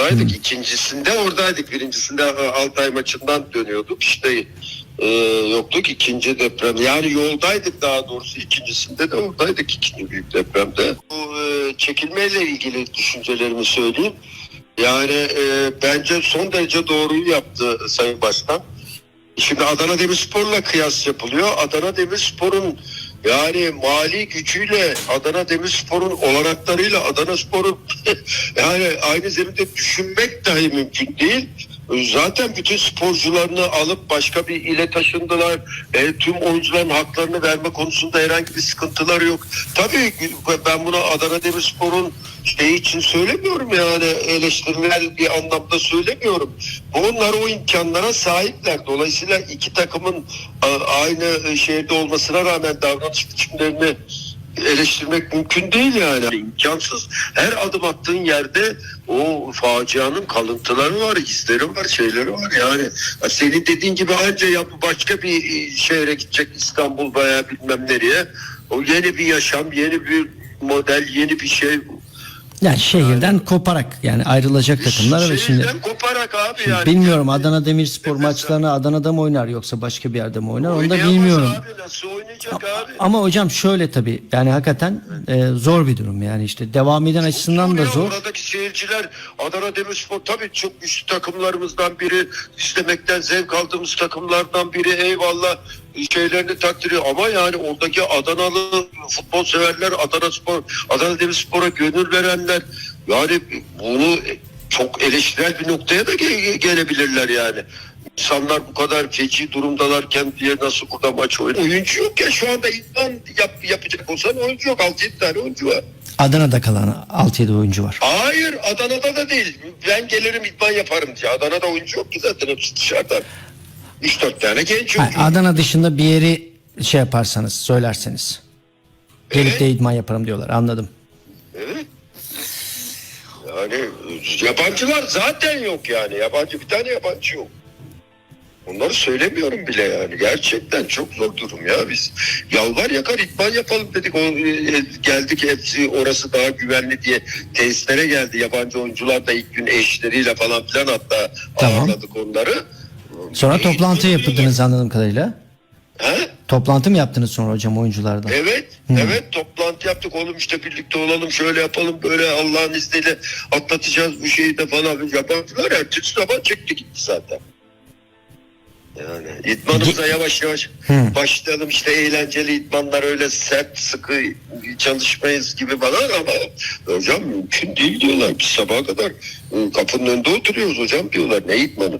Oradaydık. ikincisinde oradaydık. Birincisinde Altay maçından dönüyorduk. İşte e, yoktuk. ikinci deprem. Yani yoldaydık daha doğrusu. ikincisinde de oradaydık. ikinci büyük depremde. Bu e, çekilmeyle ilgili düşüncelerimi söyleyeyim. Yani e, bence son derece doğruyu yaptı Sayın Başkan. Şimdi Adana Demirspor'la kıyas yapılıyor. Adana Demirspor'un yani mali gücüyle Adana Demirspor'un olanaklarıyla Adana Spor'un yani aynı zeminde düşünmek dahi mümkün değil. Zaten bütün sporcularını alıp başka bir ile taşındılar. E, tüm oyuncuların haklarını verme konusunda herhangi bir sıkıntılar yok. Tabii ben bunu Adana Demirspor'un şey için söylemiyorum yani eleştirel bir anlamda söylemiyorum. Onlar o imkanlara sahipler. Dolayısıyla iki takımın a- aynı şehirde olmasına rağmen davranış biçimlerini eleştirmek mümkün değil yani. İmkansız. Her adım attığın yerde o facianın kalıntıları var, izleri var, şeyleri var yani. Ya Senin dediğin gibi anca yap başka bir e, şehre gidecek İstanbul veya bilmem nereye. O yeni bir yaşam, yeni bir model, yeni bir şey. Yani şehirden koparak yani ayrılacak takımlar ve şimdi koparak abi yani. bilmiyorum Adana Demirspor maçlarını Adana'da mı oynar yoksa başka bir yerde mi oynar onu da bilmiyorum. Abi, nasıl oynayacak abi? Ama hocam şöyle tabii yani hakikaten e, zor bir durum yani işte devam eden açısından da ya, zor. Oradaki seyirciler Adana Demirspor tabii çok güçlü takımlarımızdan biri. izlemekten zevk aldığımız takımlardan biri. Eyvallah şeylerini takdir ediyor. Ama yani oradaki Adanalı futbol severler, Adana Spor, Adana Demirspor'a gönül verenler yani bunu çok eleştirel bir noktaya da ge- gelebilirler yani. İnsanlar bu kadar feci durumdalarken diye nasıl burada maç oynuyor? Oyuncu yok ya şu anda idman yap, yapacak olsan oyuncu yok. 6-7 tane oyuncu var. Adana'da kalan 6-7 oyuncu var. Hayır Adana'da da değil. Ben gelirim idman yaparım diye. Adana'da oyuncu yok ki zaten hepsi dışarıdan. 3-4 tane genç Ha, oyuncu. Adana dışında bir yeri şey yaparsanız söylerseniz. Gelip Evet. de idman yaparım diyorlar anladım. Yani yabancılar zaten yok yani. Yabancı bir tane yabancı yok. Onları söylemiyorum bile yani. Gerçekten çok zor durum ya biz. Yalvar yakar idman yapalım dedik. O, e, geldik hepsi orası daha güvenli diye tesislere geldi. Yabancı oyuncular da ilk gün eşleriyle falan filan hatta Tamam. ağırladık onları. Sonra Hiç toplantı yaptınız anladığım kadarıyla. He? Toplantı mı yaptınız sonra hocam oyunculardan? Evet, evet toplantı yaptık oğlum işte birlikte olalım şöyle yapalım böyle Allah'ın izniyle atlatacağız bu şeyi de falan. Yabancılar ertesi sabah çekti gitti zaten. Yani idmanımıza yavaş yavaş Hı. başlayalım işte eğlenceli idmanlar öyle sert sıkı çalışmayız gibi falan ama hocam mümkün değil diyorlar biz sabaha kadar e, kapının önünde oturuyoruz hocam diyorlar ne idmanı